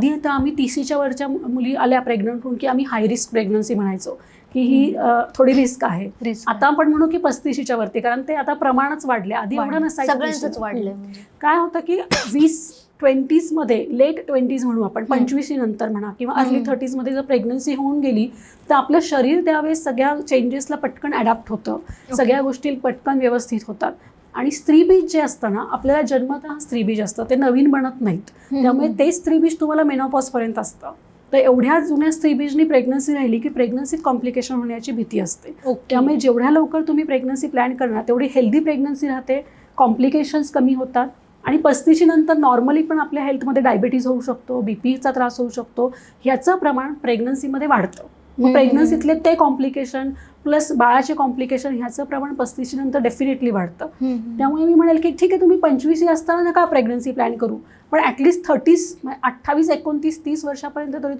आधी आता आम्ही तीसीच्या वरच्या मुली आल्या प्रेग्नंट होऊन की आम्ही हाय रिस्क प्रेग्नन्सी म्हणायचो की ही थोडी रिस्क आहे. आता आपण म्हणू की पस्तीशीच्या वरती कारण ते आता प्रमाणच वाढले. आधी एवढं. नसायचं. काय होतं की वीस ट्वेंटीजमध्ये लेट ट्वेंटीज म्हणू आपण पंचवीशी नंतर म्हणा किंवा अर्ली हम्म. थर्टीजमध्ये जर प्रेग्नन्सी होऊन गेली तर आपलं शरीर त्यावेळेस सगळ्या चेंजेसला पटकन अडॅप्ट होतं. सगळ्या गोष्टी पटकन व्यवस्थित होतात. आणि स्त्रीबीज जे असतं ना आपल्याला जन्मतः स्त्रीबीज असतं. ते नवीन बनत नाहीत. त्यामुळे ते स्त्रीबीज तुम्हाला मेनोपॉजपर्यंत असतं. तर एवढ्या जुन्या स्त्रीबीजनी प्रेग्नन्सी राहिली की प्रेग्नन्सीत कॉम्प्लिकेशन होण्याची भीती असते. त्यामुळे जेवढ्या लवकर तुम्ही प्रेग्नन्सी प्लॅन करणार तेवढी हेल्दी प्रेग्नन्सी राहते. कॉम्प्लिकेशन्स कमी होतात. आणि पस्तीशी नंतर नॉर्मली पण आपल्या हेल्थमध्ये डायबिटीज होऊ शकतो बीपीचा त्रास होऊ शकतो. ह्याचं प्रमाण प्रेग्नन्सीमध्ये वाढतं. मग. प्रेग्नन्सीतले ते कॉम्प्लिकेशन प्लस बाळाचे कॉम्प्लिकेशन ह्याचं प्रमाण पस्तीशी नंतर डेफिनेटली वाढतं. त्यामुळे मी म्हणेल की ठीक आहे तुम्ही पंचवीस असताना नका प्रेग्नन्सी प्लॅन करू पण ॲटलिस्ट थर्टीस अठ्ठावीस एकोणतीस तीस वर्षापर्यंत तरी